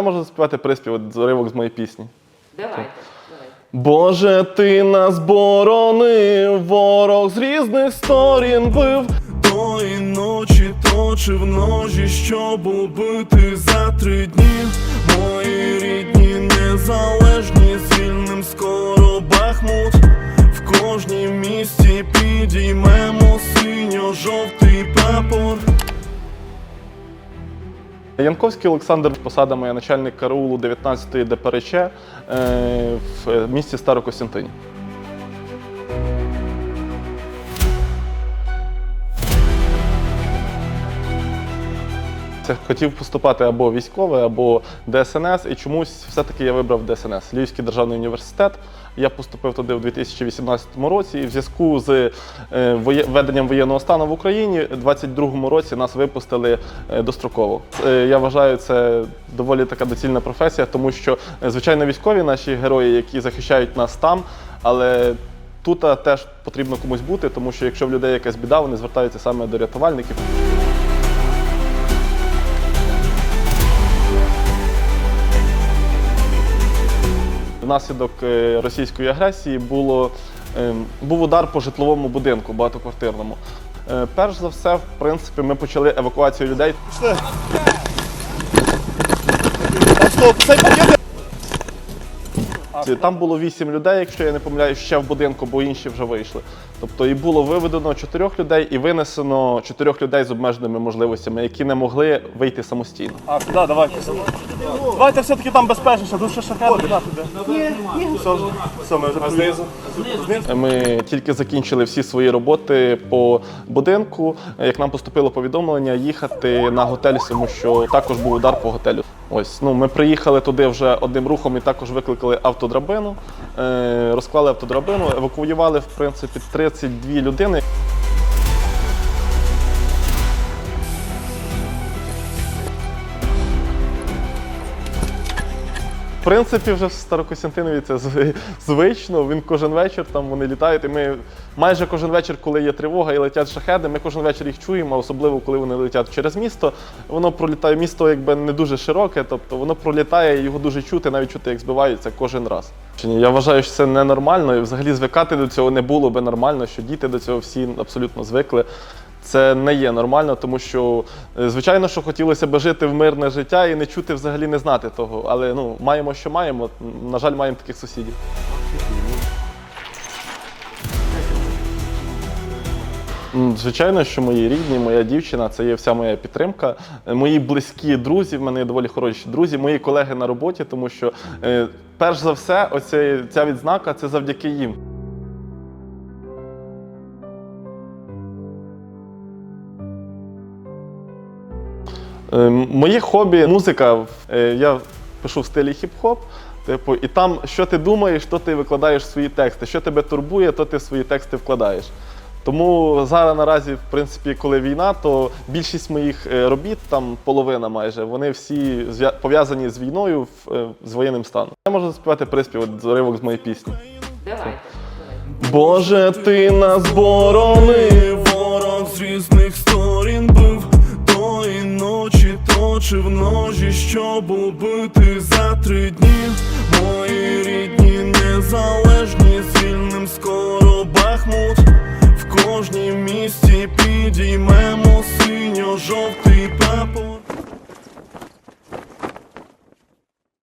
Я можу заспівати приспів от уривок з моєї пісні. Давайте. Боже, ти нас боронив, ворог з різних сторін бив. Тої ночі точив ножі, щоб убити за три дні. Мої рідні незалежні, з вільним скоро Бахмут. В кожній місті підіймемо синьо-жовтий прапор. Янковський Олександр, посада моя начальник караулу 19-ї ДПРЧ е, в місті Старокостянтині. Це хотів поступати або військове, або ДСНС, і чомусь все-таки я вибрав ДСНС Львівський державний університет. Я поступив туди в 2018 році, і в зв'язку з е, введенням воєнного стану в Україні у 2022 році нас випустили е, достроково. Е, Я вважаю, це доволі така доцільна професія, тому що, звичайно, військові наші герої, які захищають нас там, але тут теж потрібно комусь бути, тому що якщо в людей якась біда, вони звертаються саме до рятувальників. Внаслідок е, російської агресії було, е, був удар по житловому будинку багатоквартирному. Е, Перш за все, в принципі, ми почали евакуацію людей. Там було вісім людей, якщо я не помиляюсь, ще в будинку, бо інші вже вийшли. Тобто і було виведено чотирьох людей і винесено чотирьох людей з обмеженими можливостями, які не могли вийти самостійно. А, да, давайте. Давайте все-таки там безпечніше, дуже шахет туди. Все, все, ми вже знизу. Ми тільки закінчили всі свої роботи по будинку. Як нам поступило повідомлення, їхати на готель, тому що також був удар по готелю. Ось ну ми приїхали туди вже одним рухом і також викликали автодрабину, е, розклали автодрабину, евакуювали в принципі 32 людини. Принципі, вже в Старокостянтинові це звично. Він кожен вечір там вони літають. І ми майже кожен вечір, коли є тривога і летять шахеди, ми кожен вечір їх чуємо, особливо коли вони летять через місто. Воно пролітає. Місто якби не дуже широке, тобто воно пролітає, його дуже чути, навіть чути, як збиваються кожен раз. Я вважаю, що це ненормально, і взагалі звикати до цього не було би нормально, що діти до цього всі абсолютно звикли. Це не є нормально, тому що е, звичайно, що хотілося б жити в мирне життя і не чути взагалі не знати того. Але ну маємо, що маємо. На жаль, маємо таких сусідів. Звичайно, що мої рідні, моя дівчина це є вся моя підтримка. Е, Мої близькі друзі, в мене є доволі хороші друзі, мої колеги на роботі, тому що е, перш за все, оця, ця відзнака це завдяки їм. Моє хобі музика. Е, Я пишу в стилі хіп-хоп. Типу, і там, що ти думаєш, то ти викладаєш в свої тексти. Що тебе турбує, то ти в свої тексти вкладаєш. Тому зараз наразі, в принципі, коли війна, то більшість моїх е, робіт, там половина майже, вони всі пов'язані з війною, е, з воєнним станом. Я можу заспівати приспів, от уривок з моєї пісні. Давайте. Боже, ти нас боронив. Точив ножі, щоб убити за три дні. Мої рідні незалежні, з вільним скоро Бахмут. В кожній місті підіймемо синьо-жовтий прапор.